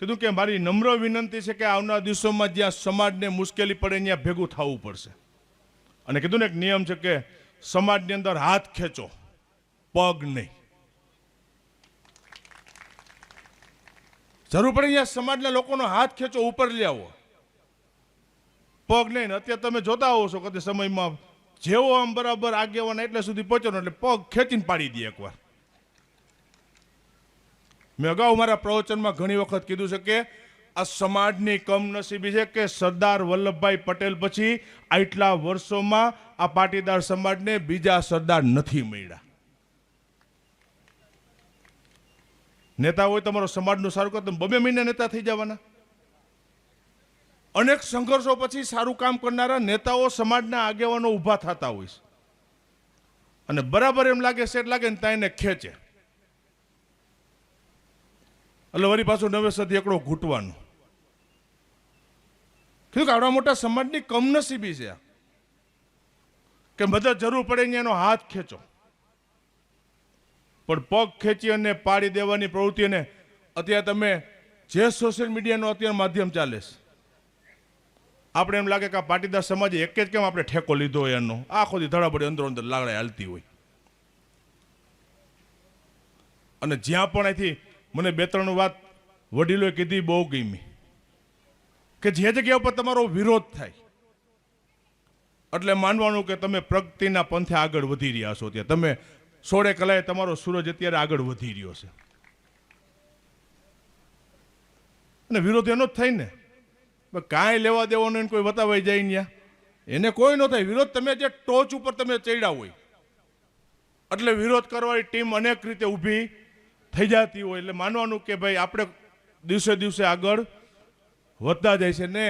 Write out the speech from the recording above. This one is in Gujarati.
કીધું કે મારી નમ્ર વિનંતી છે કે આવનાર દિવસોમાં જ્યાં સમાજને મુશ્કેલી પડે ત્યાં ભેગું થવું પડશે. અને કીધું ને એક નિયમ છે કે સમાજની અંદર હાથ ખેંચો, પગ નહીં. જરૂર પડે અહીંયા સમાજના લોકોનો હાથ ખેંચો, ઉપર લઈ આવો. પગ નહીં અત્યારે તમે જોતા હોવ છો કદી સમયમાં જેવો આમ બરાબર આગેવાના એટલે સુધી પહોંચો એટલે પગ ખેંચીને પાડી દે એકવાર. મેં અગાઉ મારા પ્રવચનમાં ઘણી વખત કીધું છે કે આ સમાજની કમનસીબી છે કે સરદાર વલ્લભભાઈ પટેલ પછી આટલા વર્ષોમાં આ પાટીદાર સમાજને બીજા સરદાર નથી મળ્યા. નેતા હોય તમારો સમાજનું સારું કરો, તમે બબે મહિને નેતા થઈ જવાના. અનેક સંઘર્ષો પછી સારું કામ કરનારા નેતાઓ સમાજના આગેવાનો ઊભા થતા હોય છે. અને બરાબર એમ લાગે સેટ લાગે ને ત્યાં એને ખેંચે. એટલે વળી પાછું નવેસરથી એકડો ઘૂંટવાનું. કીધું કે આવડા મોટા સમાજની કમનસીબી છે કે મદદ જરૂર પડે એનો હાથ ખેંચો. પણ પગ ખેંચી અને પાડી દેવાની પ્રવૃત્તિ અને અત્યારે તમે જે સોશિયલ મીડિયાનો અત્યારે માધ્યમ ચાલે છે. આપણે એમ લાગે કે આ પાટીદાર સમાજે એક જ કેમ આપણે ઠેકો લીધો હોય એનો? આખો દી ધડાબડી અંદરો અંદર લાગણી હાલતી હોય. અને જ્યાં પણ અહીંથી મને બે ત્રણ વાત વડીલોએ કીધી, બહુ ગમી. કે જે જગ્યા ઉપર તમારો વિરોધ થાય, એટલે માનવાનું કે તમે પ્રગતિના પંથે આગળ વધી રહ્યા છો ત્યાં. તમે સોળે કલાએ તમારો સૂરજ અત્યારે આગળ વધી રહ્યો છે. અને વિરોધ એનો જ થાય ને. કાંઈ લેવા દેવાનો એને કોઈ વતાવાઈ જાય ત્યાં એને કોઈ ન થાય. વિરોધ તમે જે ટોચ ઉપર તમે ચડ્યા હોય, એટલે વિરોધ કરવાની ટીમ અનેક રીતે ઊભી થઈ જતી હોય એટલે માનવાનું કે ભાઈ આપણે દિવસે દિવસે આગળ વધતા જાય છે ને.